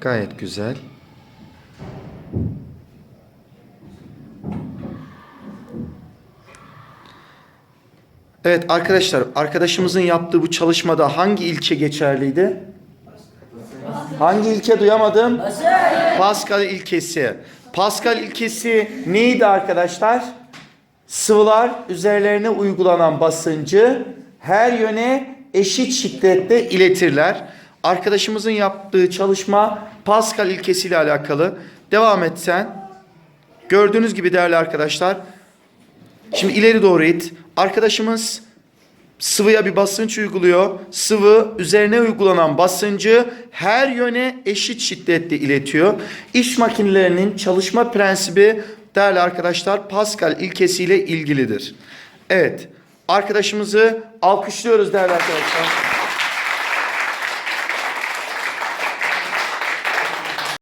Gayet güzel. Evet arkadaşlar, arkadaşımızın yaptığı bu çalışmada hangi ilçe geçerliydi? Hangi ilke duyamadım? Pascal ilkesi. Pascal ilkesi neydi arkadaşlar? Sıvılar üzerlerine uygulanan basıncı her yöne eşit şiddette iletirler. Arkadaşımızın yaptığı çalışma Pascal ilkesiyle alakalı. Devam et sen. Gördüğünüz gibi değerli arkadaşlar. Şimdi ileri doğru it. Arkadaşımız sıvıya bir basınç uyguluyor. Sıvı üzerine uygulanan basıncı her yöne eşit şiddette iletiyor. İş makinelerinin çalışma prensibi değerli arkadaşlar Pascal ilkesiyle ilgilidir. Evet. Arkadaşımızı alkışlıyoruz değerli arkadaşlar.